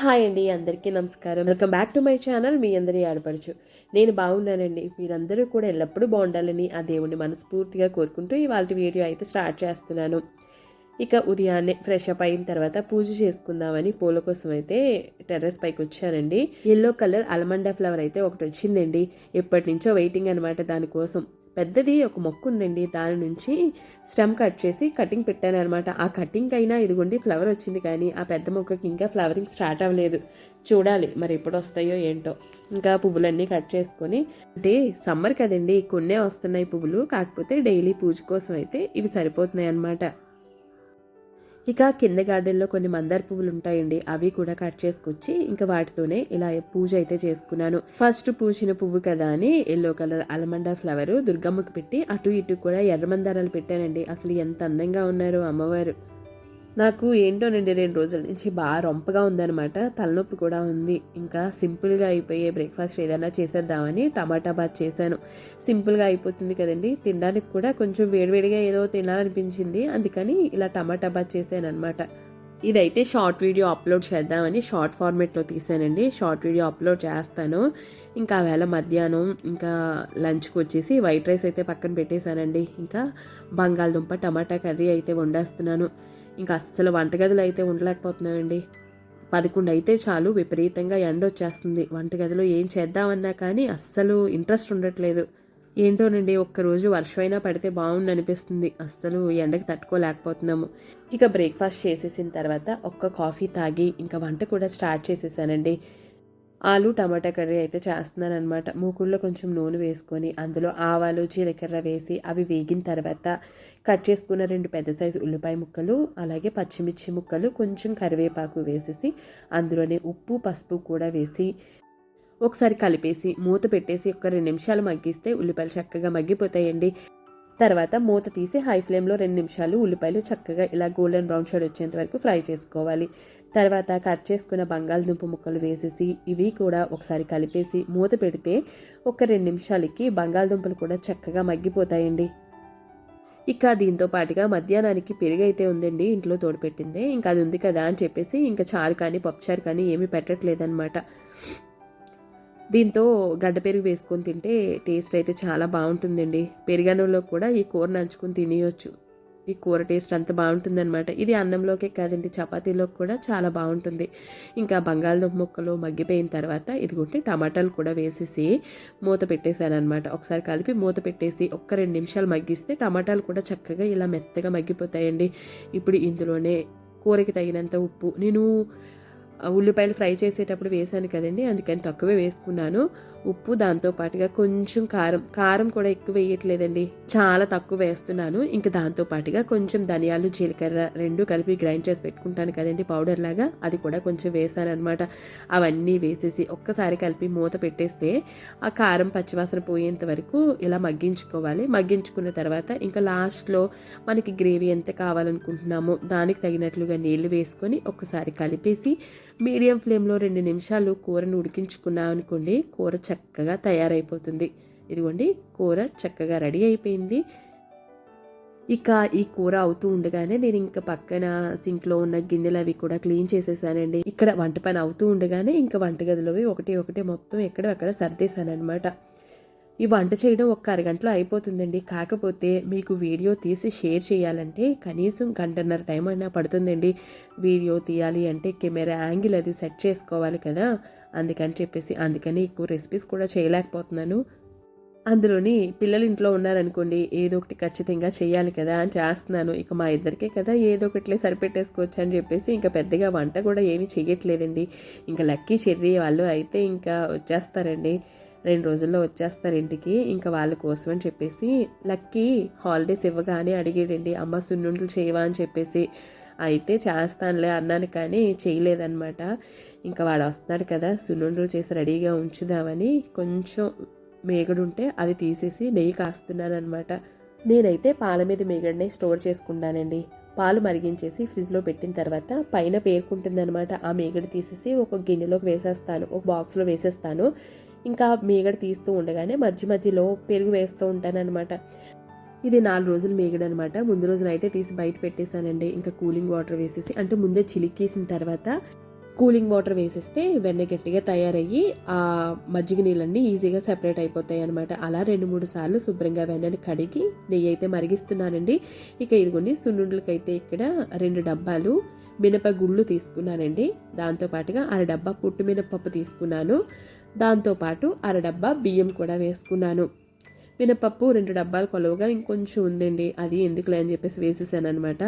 Hi అండి అందరికీ నమస్కారం. Welcome back to my channel మీ అందరి ఆడపడుచు. నేను బాగున్నానండి. మీరందరూ కూడా ఎల్లప్పుడూ బాగుండాలని ఆ దేవుణ్ణి మనస్ఫూర్తిగా కోరుకుంటూ ఇవాళ వీడియో అయితే స్టార్ట్ చేస్తున్నాను. ఇక ఉదయాన్నే ఫ్రెష్ అప్ అయిన తర్వాత పూజ చేసుకుందామని పూల కోసం అయితే టెర్రస్ పైకి వచ్చానండి. ఎల్లో కలర్ అలమండా ఫ్లవర్ అయితే ఒకటి వచ్చిందండి. ఎప్పటి నుంచో వెయిటింగ్ అనమాట దానికోసం. పెద్దది ఒక మొక్క ఉందండి దాని నుంచి స్టెమ్ కట్ చేసి కటింగ్ పెట్టాను అనమాట ఆ కటింగ్ అయినా ఇదిగోండి ఫ్లవర్ వచ్చింది కానీ ఆ పెద్ద మొక్కకి ఇంకా ఫ్లవరింగ్ స్టార్ట్ అవ్వలేదు. చూడాలి మరి ఎప్పుడు వస్తాయో ఏంటో. ఇంకా పువ్వులన్నీ కట్ చేసుకొని అంటే సమ్మర్ కదండి కొన్నే వస్తున్నాయి పువ్వులు. కాకపోతే డైలీ పూజ కోసం అయితే ఇవి సరిపోతున్నాయి అన్నమాట ఇక కింద గార్డెన్లో కొన్ని మందార పువ్వులు ఉంటాయండి అవి కూడా కట్ చేసుకొచ్చి ఇంకా వాటితోనే ఇలా పూజ అయితే చేసుకున్నాను. ఫస్ట్ పూసిన పువ్వు కదా అని ఎల్లో కలర్ అలమండా ఫ్లవర్ దుర్గమ్మకి పెట్టి అటు ఇటు కూడా ఎర్ర మందారాలు పెట్టానండి. అసలు ఎంత అందంగా ఉన్నారో అమ్మవారు. నాకు ఏంటోనండి రెండు రోజుల నుంచి బాగా రొంపగా ఉందనమాట తలనొప్పి కూడా ఉంది. ఇంకా సింపుల్గా అయిపోయే బ్రేక్ఫాస్ట్ ఏదైనా చేసేద్దామని టమాటా బాత్ చేశాను. సింపుల్గా అయిపోతుంది కదండి. తినడానికి కూడా కొంచెం వేడివేడిగా ఏదో తినాలనిపించింది. అందుకని ఇలా టమాటా బాత్ చేశాను అనమాట ఇదైతే షార్ట్ వీడియో అప్లోడ్ చేద్దామని షార్ట్ ఫార్మేట్లో తీసానండి. షార్ట్ వీడియో అప్లోడ్ చేస్తాను. ఇంకా వేళ మధ్యాహ్నం ఇంకా లంచ్కి వచ్చేసి వైట్ రైస్ అయితే పక్కన పెట్టేశానండి. ఇంకా బంగాళదుంప టమాటా కర్రీ అయితే వండేస్తున్నాను. ఇంకా అస్సలు వంటగదిలో అయితే ఉండలేకపోతున్నామండి. పదకొండు అయితే చాలు విపరీతంగా ఎండ వచ్చేస్తుంది. వంటగదిలో ఏం చేద్దామన్నా కానీ అస్సలు ఇంట్రెస్ట్ ఉండట్లేదు. ఏంటోనండి ఒక్కరోజు వర్షమైనా పడితే బాగుండు అనిపిస్తుంది అస్సలు ఎండకి తట్టుకోలేకపోతున్నాము. ఇక బ్రేక్ఫాస్ట్ చేసేసిన తర్వాత ఒక్క కాఫీ తాగి ఇంకా వంట కూడా స్టార్ట్ చేసేసానండి. ఆలు టమాటా కర్రీ అయితే చేస్తున్నాను అనమాట మూకుల్లో కొంచెం నూనె వేసుకొని అందులో ఆవాలు జీలకర్ర వేసి అవి వేగిన తర్వాత కట్ చేసుకున్న రెండు పెద్ద సైజు ఉల్లిపాయ ముక్కలు అలాగే పచ్చిమిర్చి ముక్కలు కొంచెం కరివేపాకు వేసేసి అందులోనే ఉప్పు పసుపు కూడా వేసి ఒకసారి కలిపేసి మూత పెట్టేసి ఒక రెండు నిమిషాలు మగ్గిస్తే ఉల్లిపాయలు చక్కగా మగ్గిపోతాయండి. తర్వాత మూత తీసి హై ఫ్లేమ్లో రెండు నిమిషాలు ఉల్లిపాయలు చక్కగా ఇలా గోల్డెన్ బ్రౌన్ షేడ్ వచ్చేంత వరకు ఫ్రై చేసుకోవాలి. తర్వాత కట్ చేసుకున్న బంగాళదుంప ముక్కలు వేసేసి ఇవి కూడా ఒకసారి కలిపేసి మూత పెడితే ఒక రెండు నిమిషాలకి బంగాళదుంపలు కూడా చక్కగా మగ్గిపోతాయండి. ఇక దీంతో పాటుగా మధ్యాహ్నానికి పెరుగు అయితే ఉందండి ఇంట్లో తోడుపెట్టింది. ఇంకా అది ఉంది కదా అని చెప్పేసి ఇంకా చారు కానీ పప్పుచారు కానీ ఏమీ పెట్టట్లేదన్నమాట. దీంతో గడ్డ పెరుగు వేసుకొని తింటే టేస్ట్ అయితే చాలా బాగుంటుందండి. పెరుగన్నంలో కూడా ఈ కూర నంచుకొని తినేయొచ్చు. ఈ కూర టేస్ట్ అంత బాగుంటుందన్నమాట. ఇది అన్నంలోకే కాదండి చపాతీలోకి కూడా చాలా బాగుంటుంది. ఇంకా బంగాళదుంప ముక్కలు మగ్గిపోయిన తర్వాత ఇదిగోండి టమాటాలు కూడా వేసేసి మూత పెట్టేశాను అనమాట ఒకసారి కలిపి మూత పెట్టేసి ఒక్క రెండు నిమిషాలు మగ్గిస్తే టమాటాలు కూడా చక్కగా ఇలా మెత్తగా మగ్గిపోతాయండి. ఇప్పుడు ఇందులోనే కూరకి తగినంత ఉప్పు. నేను ఉల్లిపాయలు ఫ్రై చేసేటప్పుడు వేసాను కదండి అందుకని తక్కువే వేసుకున్నాను. ఉప్పు దాంతో పాటుగా కొంచెం కారం. కారం కూడా ఎక్కువ వేయట్లేదండి. చాలా తక్కువ వేస్తున్నాను. ఇంకా దాంతో పాటుగా కొంచెం ధనియాలు జీలకర్ర రెండు కలిపి గ్రైండ్ చేసి పెట్టుకుంటాను కదండి పౌడర్ లాగా. అది కూడా కొంచెం వేసాను అనమాట అవన్నీ వేసేసి ఒక్కసారి కలిపి మూత పెట్టేస్తే ఆ కారం పచ్చివాసన పోయేంత వరకు ఇలా మగ్గించుకోవాలి. మగ్గించుకున్న తర్వాత ఇంకా లాస్ట్లో మనకి గ్రేవీ ఎంత కావాలనుకుంటున్నామో దానికి తగినట్లుగా నీళ్ళు వేసుకొని ఒక్కసారి కలిపేసి మీడియం ఫ్లేమ్లో రెండు నిమిషాలు కూరను ఉడికించుకున్నాం అనుకోండి కూర చక్కగా తయారైపోతుంది. ఇదిగోండి కూర చక్కగా రెడీ అయిపోయింది. ఇక ఈ కూర అవుతూ ఉండగానే నేను ఇంకా పక్కన సింక్లో ఉన్న గిన్నెలు అవి కూడా క్లీన్ చేసేసానండి. ఇక్కడ వంట పని అవుతూ ఉండగానే ఇంకా వంటగదిలోవి ఒకటి ఒకటి మొత్తం ఎక్కడ అక్కడ సర్దేశానమాట ఈ వంట చేయడం ఒక్క అరగంటలో అయిపోతుందండి. కాకపోతే మీకు వీడియో తీసి షేర్ చేయాలంటే కనీసం గంటన్నర టైం అయినా పడుతుందండి. వీడియో తీయాలి అంటే కెమెరా యాంగిల్ అది సెట్ చేసుకోవాలి కదా. అందుకని చెప్పేసి అందుకని ఎక్కువ రెసిపీస్ కూడా చేయలేకపోతున్నాను. అందులోని పిల్లలు ఇంట్లో ఉన్నారనుకోండి ఏదో ఒకటి ఖచ్చితంగా చేయాలి కదా అని చేస్తున్నాను. ఇక మా ఇద్దరికే కదా ఏదో ఒకటిలే సరిపెట్టేసుకోవచ్చు అని చెప్పేసి ఇంకా పెద్దగా వంట కూడా ఏమీ చేయట్లేదండి ఇంకా లక్కీ చెర్రీ వాళ్ళు అయితే ఇంకా వచ్చేస్తారండి. రెండు రోజుల్లో వచ్చేస్తారు ఇంటికి. ఇంకా వాళ్ళ కోసం అని చెప్పేసి లక్కీ హాలిడేస్ ఇవ్వగానే అడిగాడండి అమ్మ సున్నుండలు చేయవా? అని చెప్పేసి. అయితే చేస్తానులే అన్నాను కానీ చేయలేదన్నమాట. ఇంకా వాడు వస్తున్నాడు కదా సున్నుండలు చేసి రెడీగా ఉంచుదామని కొంచెం మేగడు ఉంటే అది తీసేసి నెయ్యి కాస్తున్నాను అనమాట నేనైతే పాల మీద మేగడిని స్టోర్ చేసుకుంటానండి. పాలు మరిగించేసి ఫ్రిడ్జ్లో పెట్టిన తర్వాత పైన పేరుకుంటుందనమాట ఆ మేగడి తీసేసి ఒక గిన్నెలోకి వేసేస్తాను ఒక బాక్స్లో వేసేస్తాను. ఇంకా మేగడ తీస్తూ ఉండగానే మధ్య మధ్యలో పెరుగు వేస్తూ ఉంటానన్నమాట. ఇది నాలుగు రోజులు మేగడనమాట. ముందు రోజు అయితే తీసి బయట పెట్టేశానండి. ఇంకా కూలింగ్ వాటర్ వేసేసి అంటే ముందే చిలికేసిన తర్వాత కూలింగ్ వాటర్ వేసేస్తే వెన్న గట్టిగా తయారయ్యి ఆ మజ్జిగ నీళ్ళన్నీ ఈజీగా సెపరేట్ అయిపోతాయి అనమాట అలా రెండు మూడు సార్లు శుభ్రంగా వెన్నని కడిగి నెయ్యి అయితే మరిగిస్తున్నానండి. ఇక ఇదిగోండి సున్నుండలకైతే ఇక్కడ రెండు డబ్బాలు మినపగుళ్ళు తీసుకున్నానండి. దాంతోపాటుగా అర డబ్బా పుట్టు మినపప్పు తీసుకున్నాను. దాంతోపాటు అర డబ్బా బియ్యం కూడా వేసుకున్నాను. మినపప్పు రెండు డబ్బాలు కొలువుగా ఇంకొంచెం ఉందండి. అది ఎందుకులే అని చెప్పేసి వేసేసాను అనమాట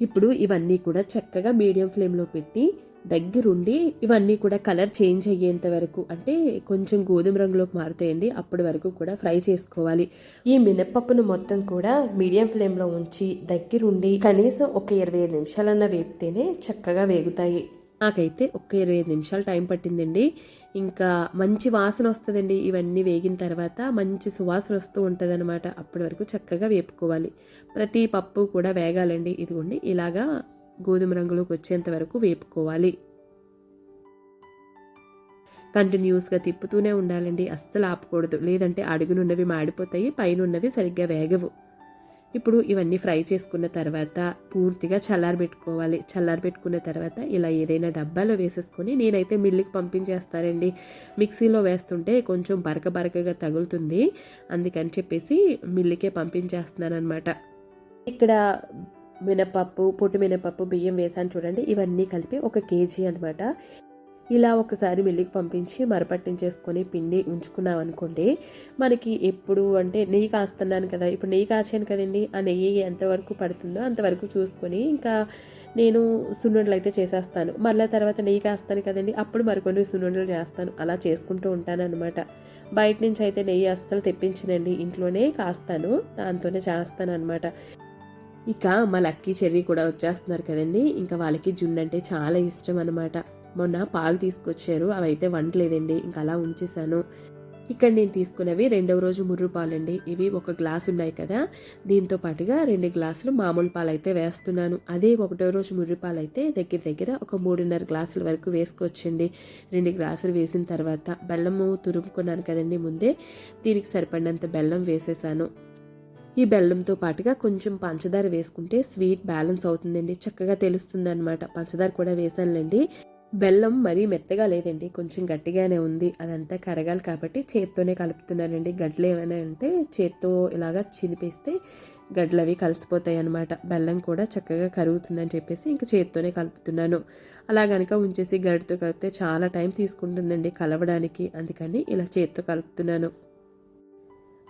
ఇప్పుడు ఇవన్నీ కూడా చక్కగా మీడియం ఫ్లేమ్లో పెట్టి దగ్గరుండి ఇవన్నీ కూడా కలర్ చేంజ్ అయ్యేంత వరకు అంటే కొంచెం గోధుమ రంగులోకి మారుతాయండి. అప్పటి వరకు కూడా ఫ్రై చేసుకోవాలి. ఈ మినపప్పును మొత్తం కూడా మీడియం ఫ్లేమ్లో ఉంచి దగ్గరుండి కనీసం ఒక ఇరవై ఐదు నిమిషాలన్నా వేపితేనే చక్కగా వేగుతాయి. నాకైతే ఒక ఇరవై ఐదు నిమిషాలు టైం పట్టిందండి. ఇంకా మంచి వాసన వస్తుందండి. ఇవన్నీ వేగిన తర్వాత మంచి సువాసన వస్తూ ఉంటుంది అనమాట అప్పటి వరకు చక్కగా వేపుకోవాలి. ప్రతి పప్పు కూడా వేగాలండి. ఇదిగోండి ఇలాగా గోధుమ రంగులోకి వచ్చేంత వరకు వేపుకోవాలి. కంటిన్యూస్గా తిప్పుతూనే ఉండాలండి. అస్సలు ఆపకూడదు. లేదంటే అడుగునున్నవి మాడిపోతాయి పైన ఉన్నవి సరిగ్గా వేగవు. ఇప్పుడు ఇవన్నీ ఫ్రై చేసుకున్న తర్వాత పూర్తిగా చల్లారబెట్టుకోవాలి చల్లారబెట్టుకున్న తర్వాత ఇలా ఏదైనా డబ్బాలో వేసేసుకొని నేనైతే మిల్లుకి పంపించేస్తానండి. మిక్సీలో వేస్తుంటే కొంచెం బరక బరకగా తగులుతుంది. అందుకని చెప్పేసి మిల్లుకే పంపించేస్తున్నాను అనమాట ఇక్కడ మినపప్పు పొట్టు మినపప్పు బియ్యం వేసాను చూడండి. ఇవన్నీ కలిపి ఒక కేజీ అనమాట ఇలా ఒకసారి మిల్లికి పంపించి మరపట్టించేసుకొని పిండి ఉంచుకున్నాం అనుకోండి మనకి ఎప్పుడు అంటే నెయ్యి కాస్తున్నాను కదా ఇప్పుడు నెయ్యి కాచాను కదండి ఆ నెయ్యి ఎంతవరకు పడుతుందో అంతవరకు చూసుకొని ఇంకా నేను సున్నుండలు అయితే చేసేస్తాను. మళ్ళీ తర్వాత నెయ్యి కాస్తాను కదండి అప్పుడు మరికొన్ని సున్నుండలు చేస్తాను. అలా చేసుకుంటూ ఉంటాను అనమాట బయట నుంచి అయితే నెయ్యి అస్సలు తెప్పించనండి ఇంట్లోనే కాస్తాను దాంతోనే చేస్తాను అనమాట ఇక మా లక్కీ చెర్రీ కూడా వచ్చేస్తున్నారు కదండి ఇంకా వాళ్ళకి జున్ను అంటే చాలా ఇష్టం అనమాట మొన్న పాలు తీసుకొచ్చారు అవి అయితే వండలేదండి ఇంకా అలా ఉంచేసాను ఇక్కడ నేను తీసుకున్నవి రెండవ రోజు ముర్రు పాలండి. ఇవి ఒక గ్లాస్ ఉన్నాయి కదా దీంతో పాటుగా రెండు గ్లాసులు మామూలు పాలు అయితే వేస్తున్నాను. అదే ఒకటో రోజు ముర్రి పాలు అయితే దగ్గర దగ్గర ఒక మూడున్నర గ్లాసుల వరకు వేసుకోవచ్చండి. రెండు గ్లాసులు వేసిన తర్వాత బెల్లము తురుముకున్నాను కదండి ముందే దీనికి సరిపడినంత బెల్లం వేసేసాను. ఈ బెల్లంతో పాటుగా కొంచెం పంచదార వేసుకుంటే స్వీట్ బ్యాలెన్స్ అవుతుందండి చక్కగా తెలుస్తుంది అనమాట పంచదార కూడా వేసానులేండి. బెల్లం మరీ మెత్తగా లేదండి కొంచెం గట్టిగానే ఉంది అదంతా కరగాలి కాబట్టి చేత్తోనే కలుపుతున్నానండి. గడ్డలు ఏమైనా ఉంటే చేత్తో ఇలాగా చినిపిస్తే గడ్డలు అవి కలిసిపోతాయి అనమాట బెల్లం కూడా చక్కగా కరుగుతుందని చెప్పేసి ఇంక చేత్తోనే కలుపుతున్నాను. అలా కనుక ఉంచేసి గడ్డతో కలిపితే చాలా టైం తీసుకుంటుందండి కలవడానికి అందుకని ఇలా చేత్తో కలుపుతున్నాను.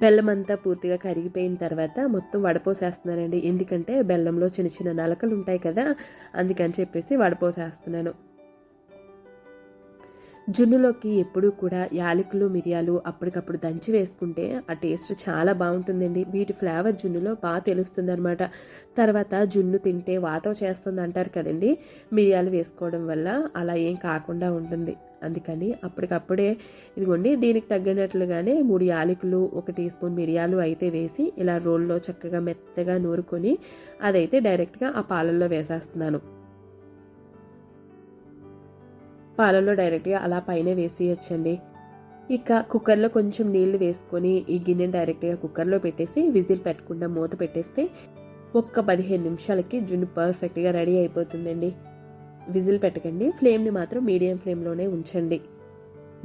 బెల్లం అంతా పూర్తిగా కరిగిపోయిన తర్వాత మొత్తం వడపోసేస్తున్నానండి. ఎందుకంటే బెల్లంలో చిన్న చిన్న నలకలు ఉంటాయి కదా అందుకని చెప్పేసి వడపోసేస్తున్నాను. జున్నులోకి ఎప్పుడూ కూడా యాలకులు మిరియాలు అప్పటికప్పుడు దంచి వేసుకుంటే ఆ టేస్ట్ చాలా బాగుంటుందండి. వీటి ఫ్లేవర్ జున్నులో బాగా తెలుస్తుంది అనమాట తర్వాత జున్ను తింటే వాతో చేస్తుంది అంటారు కదండి. మిరియాలు వేసుకోవడం వల్ల అలా ఏం కాకుండా ఉంటుంది. అందుకని అప్పటికప్పుడే ఇదిగోండి దీనికి తగ్గినట్లుగానే మూడు యాలకులు ఒక టీ స్పూన్ మిరియాలు అయితే వేసి ఇలా రోల్లో చక్కగా మెత్తగా నూరుకొని అదైతే డైరెక్ట్గా ఆ పాలల్లో వేసేస్తున్నాను. పాలలో డైరెక్ట్గా అలా పైన వేసేయచ్చండి. ఇక కుక్కర్లో కొంచెం నీళ్ళు వేసుకొని ఈ గిన్నె డైరెక్ట్గా కుక్కర్లో పెట్టేసి విజిల్ పెట్టకుండా మూత పెట్టేస్తే ఒక్క పదిహేను నిమిషాలకి జున్ను పర్ఫెక్ట్గా రెడీ అయిపోతుందండి. విజిల్ పెట్టకండి ఫ్లేమ్ని మాత్రం మీడియం ఫ్లేమ్లోనే ఉంచండి.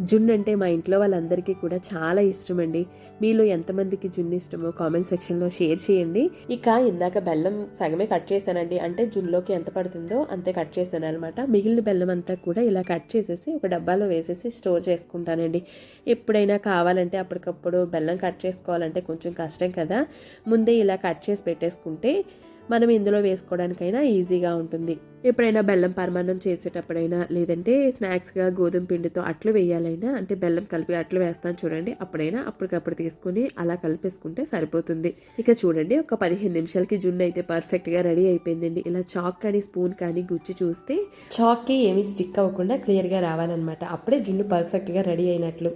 జున్ను అంటే మా ఇంట్లో వాళ్ళందరికీ కూడా చాలా ఇష్టం అండి మీలో ఎంతమందికి జున్ను ఇష్టమో కామెంట్ సెక్షన్లో షేర్ చేయండి. ఇక ఇందాక బెల్లం సగమే కట్ చేశానండి. అంటే జున్నులోకి ఎంత పడుతుందో అంతే కట్ చేశాను అనమాట మిగిలిన బెల్లం అంతా కూడా ఇలా కట్ చేసేసి ఒక డబ్బాలో వేసేసి స్టోర్ చేసుకుంటానండి. ఎప్పుడైనా కావాలంటే అప్పటికప్పుడు బెల్లం కట్ చేసుకోవాలంటే కొంచెం కష్టం కదా. ముందే ఇలా కట్ చేసి పెట్టేసుకుంటే మనం ఇందులో వేసుకోవడానికైనా ఈజీగా ఉంటుంది. ఎప్పుడైనా బెల్లం పరమాన్నం చేసేటప్పుడైనా లేదంటే స్నాక్స్గా గోధుమ పిండితో అట్లు వేయాలైనా అంటే బెల్లం కలిపి అట్లు వేస్తాను చూడండి. అప్పుడైనా అప్పటికప్పుడు తీసుకుని అలా కలిపేసుకుంటే సరిపోతుంది. ఇక చూడండి ఒక పదిహేను నిమిషాలకి జున్ను అయితే పర్ఫెక్ట్గా రెడీ అయిపోయిందండి. ఇలా చాక్ కానీ స్పూన్ కానీ గుచ్చి చూస్తే చాక్కి ఏమీ స్టిక్ అవ్వకుండా క్లియర్గా రావాలన్నమాట. అప్పుడే జున్ను పర్ఫెక్ట్గా రెడీ అయినట్లు.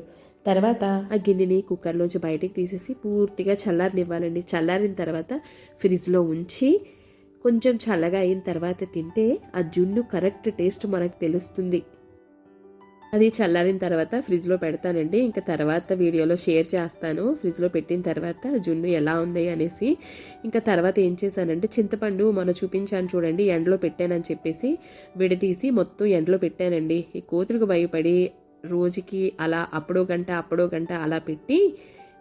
తర్వాత ఆ గిన్నెని కుక్కర్లోంచి బయటికి తీసేసి పూర్తిగా చల్లారనివ్వాలండి. చల్లారిన తర్వాత ఫ్రిడ్జ్లో ఉంచి కొంచెం చల్లగా అయిన తర్వాత తింటే ఆ జున్ను కరెక్ట్ టేస్ట్ మనకు తెలుస్తుంది. అది చల్లారిన తర్వాత ఫ్రిడ్జ్లో పెడతానండి. ఇంకా తర్వాత వీడియోలో షేర్ చేస్తాను. ఫ్రిడ్జ్లో పెట్టిన తర్వాత జున్ను ఎలా ఉంది అనేసి. ఇంకా తర్వాత ఏం చేశానంటే చింతపండు మన చూపించాను చూడండి ఎండలో పెట్టానని చెప్పేసి విడదీసి మొత్తం ఎండలో పెట్టానండి. ఈ కోతులకు భయపడి రోజుకి అలా అప్పుడో గంట అప్పుడో గంట అలా పెట్టి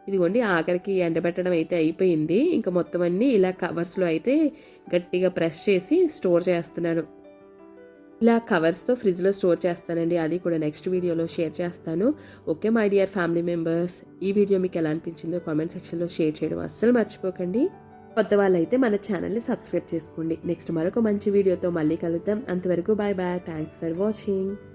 ఇదిగోండి ఆఖరికి ఎండబెట్టడం అయితే అయిపోయింది. ఇంకా మొత్తం అన్నీ ఇలా కవర్స్లో అయితే గట్టిగా ప్రెస్ చేసి స్టోర్ చేస్తున్నాను. ఇలా కవర్స్తో ఫ్రిడ్జ్లో స్టోర్ చేస్తానండి. అది కూడా నెక్స్ట్ వీడియోలో షేర్ చేస్తాను. Okay my dear family members. ఈ వీడియో మీకు ఎలా అనిపించిందో కామెంట్ సెక్షన్లో షేర్ చేయడం అస్సలు మర్చిపోకండి. కొత్త వాళ్ళైతే మన ఛానల్ని సబ్స్క్రైబ్ చేసుకోండి. నెక్స్ట్ మరొక మంచి వీడియోతో మళ్ళీ కలుద్దాం. అంతవరకు bye bye thanks for watching.